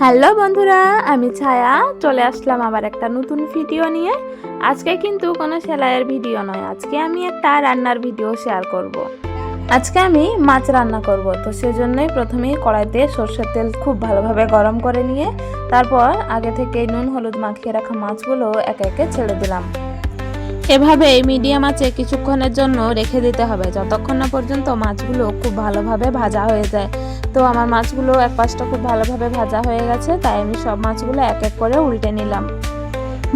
Hello বন্ধুরা, আমি ছায়া। চলে আসলাম আবার একটা নতুন ভিডিও নিয়ে। আজকে কিন্তু কোনো সেলাইয়ের ভিডিও নয়, আজকে আমি একটা রান্নার ভিডিও শেয়ার করব। আজকে আমি মাছ রান্না করব, তো সেজন্যই প্রথমেই কড়াইতে সর্ষের তেল খুব ভালোভাবে গরম করে নিয়ে, তারপর আগে থেকে নুন, হলুদ মাখিয়ে রাখা মাছগুলো একে একে ছেড়ে দিলাম। এভাবে মিডিয়াম আঁচে কিছুক্ষণের জন্য রেখে দিতে হবে, যতক্ষণ না পর্যন্ত মাছগুলো খুব ভালোভাবে ভাজা হয়ে যায়। তো আমার মাছগুলো এক পাশটা খুব ভালোভাবে ভাজা হয়ে গেছে, তাই আমি সব মাছগুলো এক এক করে উল্টে নিলাম।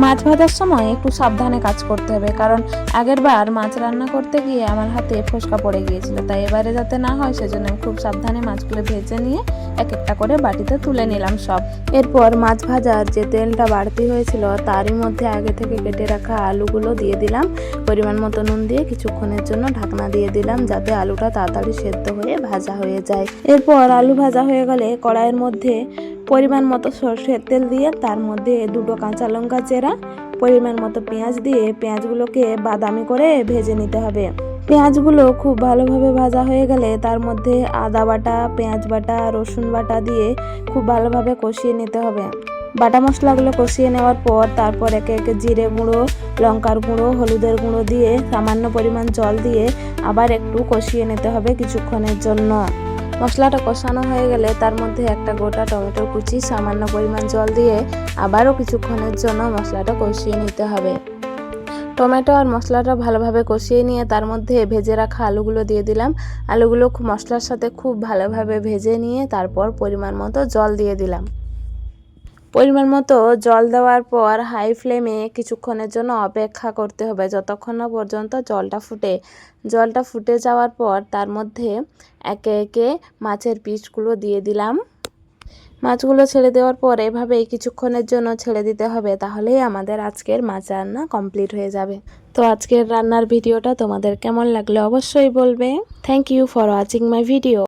মাছ ভাজার সময় একটু সাবধানে কাজ করতে হবে। কারণ আগের বার মাছ রান্না করতে গিয়ে আমার হাতে ফোসকা পড়ে গিয়েছিল। তাই এবারে যাতে না হয়, সেজন্য খুব সাবধানে মাছগুলো ভেজে নিয়ে এক একটা করে বাটিতে তুলে নিলাম সব। এরপর মাছ ভাজার যে তেলটা বাড়তি হয়েছিল, তারই মধ্যে আগে থেকে কেটে রাখা আলুগুলো দিয়ে দিলাম। পরিমাণ মতো নুন দিয়ে কিছুক্ষণের জন্য ঢাকনা দিয়ে দিলাম, যাতে আলুটা তাড়াতাড়ি সেদ্ধ হয়ে ভাজা হয়ে যায়। এরপর আলু ভাজা হয়ে গেলে কড়াইয়ের মধ্যে পরিমাণ মতো সর্ষের তেল দিয়ে তার মধ্যে দুটো কাঁচা লঙ্কা চেরা, পরিমাণ মতো পেঁয়াজ দিয়ে পেঁয়াজগুলোকে বাদামি করে ভেজে নিতে হবে। পেঁয়াজগুলো খুব ভালোভাবে ভাজা হয়ে গেলে তার মধ্যে আদা বাটা, পেঁয়াজ বাটা, রসুন বাটা দিয়ে খুব ভালোভাবে কষিয়ে নিতে হবে। বাটা মশলাগুলো কষিয়ে নেওয়ার পর তারপর একে একে জিরে গুঁড়ো, লঙ্কার গুঁড়ো, হলুদের গুঁড়ো দিয়ে সামান্য পরিমাণ জল দিয়ে আবার একটু কষিয়ে নিতে হবে কিছুক্ষণের জন্য। মশলাটা কষানো হয়ে গেলে তার মধ্যে একটা গোটা টমেটো কুচি, সামান্য পরিমাণ জল দিয়ে আবারও কিছুক্ষণের জন্য মশলাটা কষিয়ে নিতে হবে। টমেটো আর মশলাটা ভালোভাবে কষিয়ে নিয়ে তার মধ্যে ভেজে রাখা আলুগুলো দিয়ে দিলাম। আলুগুলো মশলার সাথে খুব ভালোভাবে ভেজে নিয়ে তারপর পরিমাণ মতো জল দিয়ে দিলাম। পরিমাণ মতো জল দেওয়ার পর হাই ফ্লেমে কিছুক্ষণের জন্য অপেক্ষা করতে হবে। যতক্ষণ না পর্যন্ত জলটা ফুটে জলটা ফুটে যাওয়ার পর তার মধ্যে একে একে মাছের পিসগুলো দিয়ে দিলাম। মাছগুলো ছেড়ে দেওয়ার পর এভাবেই কিছুক্ষণের জন্য ছেড়ে দিতে হবে, তাহলেই আমাদের আজকের মাছ রান্না কমপ্লিট হয়ে যাবে। তো আজকের রান্নার ভিডিওটা তোমাদের কেমন লাগলে অবশ্যই বলবে। Thank you for watching my video